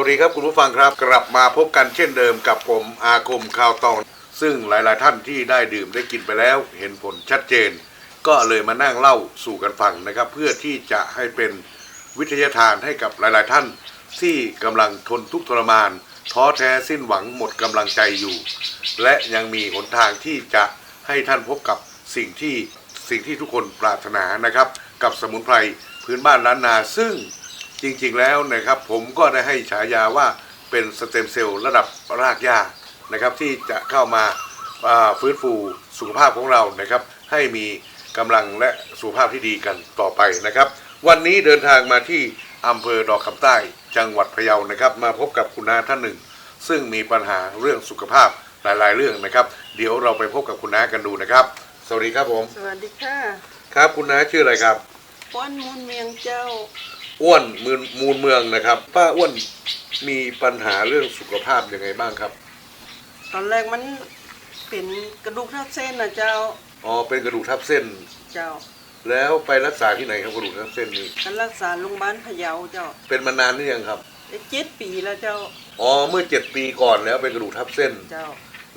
วัสดีครับคุณผู้ฟังครับ กลับมาพบกันเช่นเดิมกับผมอาคมข่าวตอง ซึ่งหลาย ๆ ท่านที่ได้ดื่มได้กินไปแล้ว เห็นผลชัดเจน ก็เลยมานั่งเล่าสู่กันฟังนะครับ เพื่อที่จะให้เป็นวิทยาทานให้กับหลาย ๆ ท่าน ที่กำลังทนทุกข์ทรมาน ท้อแท้สิ้นหวังหมดกำลังใจอยู่ และยังมีหนทางที่จะให้ท่านพบกับสิ่งที่สิ่งที่ทุกคนปรารถนานะครับ กับสมุนไพรพื้นบ้านล้านนาซึ่ง จริงๆแล้วนะครับผมก็ได้ให้ฉายาว่าเป็นสเต็มเซลล์ระดับรากหญ้านะครับที่จะเข้ามาอ่าฟื้นฟูสุขภาพของเรานะครับ ให้มีกำลังและสุขภาพที่ดีกันต่อไปนะครับ วันนี้เดินทางมาที่อำเภอดอกคำใต้จังหวัดพะเยานะครับ มาพบกับคุณน้าท่านหนึ่ง ซึ่งมีปัญหาเรื่องสุขภาพหลาย ๆ เรื่องนะครับ เดี๋ยวเราไปพบกับคุณน้ากันดูนะครับ สวัสดีครับผม สวัสดีค่ะ ครับคุณน้าชื่ออะไรครับป้อนมูลเมียงเจ้า อ้วนมูลมูลเมืองนะครับ ป้าอ้วนมีปัญหาเรื่องสุขภาพยังไงบ้างครับ ตอนแรกมันเป็นกระดูกทับเส้นนะเจ้า อ๋อเป็นกระดูกทับเส้น เจ้า แล้วไปรักษาที่ไหนครับกระดูกทับเส้นนี้การรักษาโรงพยาบาลพะเยาเจ้าเป็นมานานหรือยังครับได้เจ็ดปีแล้วเจ้า อ๋อเมื่อเจ็ดปีก่อนแล้วเป็นกระดูกทับเส้นเจ้า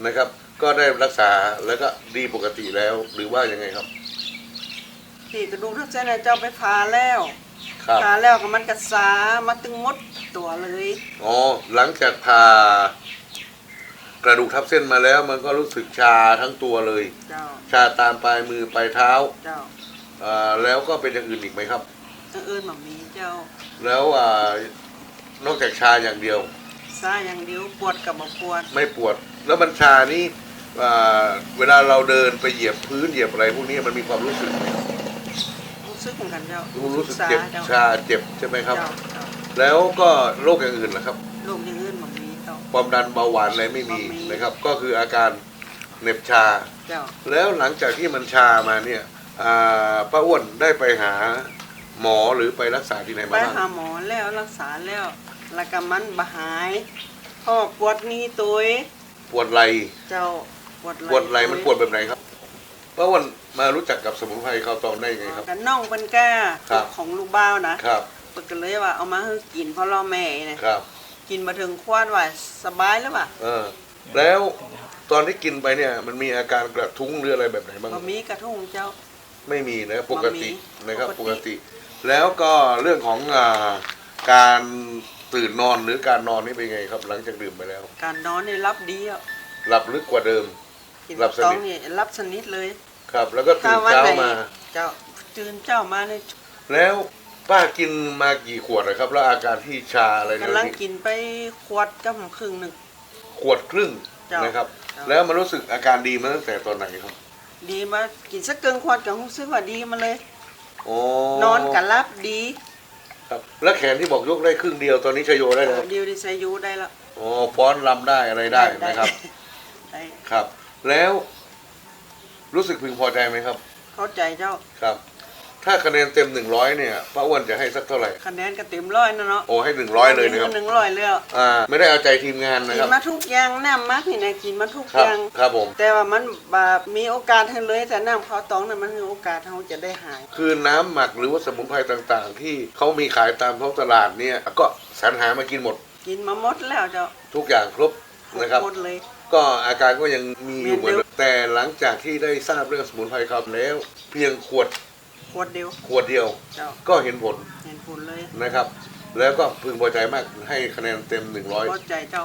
นะครับ ก็ได้รักษาแล้วก็ดีปกติแล้วหรือว่ายังไงครับ ที่กระดูกทับเส้นนะเจ้าไปผ่าแล้ว ครับ ผ่าแล้วก็มันกระสามาตึงมดตัวเลยอ๋อหลังจากผ่ากระดูกทับเส้นมาแล้ว มันก็รู้สึกชาทั้งตัวเลย เจ้าชาตามปลายมือปลายเท้าเจ้าอ่าแล้วก็เป็นอย่างอื่นอีกไหมครับอย่างอื่นแบบมีเจ้าแล้วอ่านอกจากชาอย่างเดียว ซาอย่างเดียวปวดกับบ่ปวดไม่ปวด แล้วมันชานี่อ่าเวลาเราเดินไปเหยียบพื้นเหยียบอะไรพวกนี้มันมีความรู้สึกไหม ครับรู้สึกเหมือนกันเจ้ารู้รู้สึกซาเจ็บเจ้าชาเจ็บใช่ไหมครับเจ้าเจ้าแล้วก็โรคอย่างอื่นล่ะครับโรคอย่างอื่นแบบมีเจ้าความดันเบาหวานอะไรไม่มีไม่มีนะครับ ก็คืออาการเหน็บชาเจ้าแล้วหลังจากที่มันชามาเนี่ยอ่าป้าอ้วนได้ไปหาหมอหรือไปรักษาที่ไหนไปมาบ้างหาหมอแล้วรักษาแล้วแล้วก็มันบหายพ่อปวดนี่ตัวเองปวดไหล่เจ้าปวดปวดไหล่มันปวดแบบไหนครับป้าอ้วน มารู้จักกับสมุนไพรเขาวตองได้ยังไงครับ กันน่องเป็นก้าครับ ของลูกบ้าวนะครับเปิดกันเลยว่าเอามาให้กินเพราะเราแม่นะครับ กินมาถึงควานว่าสบายแล้วป่ะเออ แล้วตอนที่กินไปเนี่ย มันมีอาการกระทุ้งหรืออะไรแบบไหนบ้าง บะมีกระทุ่งเจ้า ไม่มีนะปกติบ่มีนะครับปปกกติ ติ แล้วก็เรื่องของอ่าการตื่นนอนหรือการนอนนี่เป็นไงครับ หลังจากดื่มไปแล้ว การนอนนี่รับดีอะหลับลึกกว่าเดิม กินหลับสนิท ต้องนี่รับสนิทเลย ครับ แล้วก็ตื่นวัเช้าไหนมา เจ้าตื่นเจ้ามาเลยแล้วป้ากินมากี่ขวดนะครับ แล้วอาการที่ชาอะไรเนี่ยกำลังกินไปขวดกับครึ่งหนึ่งขวดครึ่งเจ้านนะครับเจ้าแล้วมันรู้สึกอาการดีมาตั้งแต่ตอนไหนครับ ดีมากินสักเกินขวดกับรู้สึกว่าดีมาเลยอ๋อนอนกับรับดี ครับแล้วแขนที่บอกยกได้ครึ่งเดียวตอนนี้ชโยได้แล้วเดียวดีไซยูได้แล้วอ๋อฟ้อนรำได้อะไรได้นะครับได้ครับ แล้ว รู้สึกพึงพอใจไหมครับ เข้าใจเจ้าครับ ถ้าคะแนนเต็มหนึ่งร้อยเนี่ยป้าอ้วนจะให้สักเท่าไหร่ คะแนนก็เต็มร้อยนะเนาะโอ้ให้หนึ่งร้อยเลยนะครับหนึ่งร้อยเลยอะอ่าไม่ได้เอาใจทีมงานนะกิคนรับมาทุกอย่างน้ำมักนี่นะกินมาทุกคอรับย่าง ครับผม แต่ว่ามันแบบมีโอกาสให้เลยแต่น้ำข้าวตองน่ะมันมีโอกาสเขาจะได้หาย คือน้ำหมักหรือว่าสมุนไพรต่างๆ ที่เขามีขายตามท้องตลาดเนี่ย ก็สรรหามากินหมดกินมาหมดแล้วเจ้าทุกอย่างครบนะครับ หมดเลย ก็อาการก็ยังมีอยู่เหมือนเหมือนเดิเดิมมแต่หลังจากที่ได้ทราบเรื่องสมุนไพรครับแล้ว เพียงขวดขวดเดียวขวดเดียว เจ้าก็เห็นผลเห็นผลเลยนะครับ แล้วก็พึงพอใจมากให้คะแนนเต็ม 100พอใจเจ้า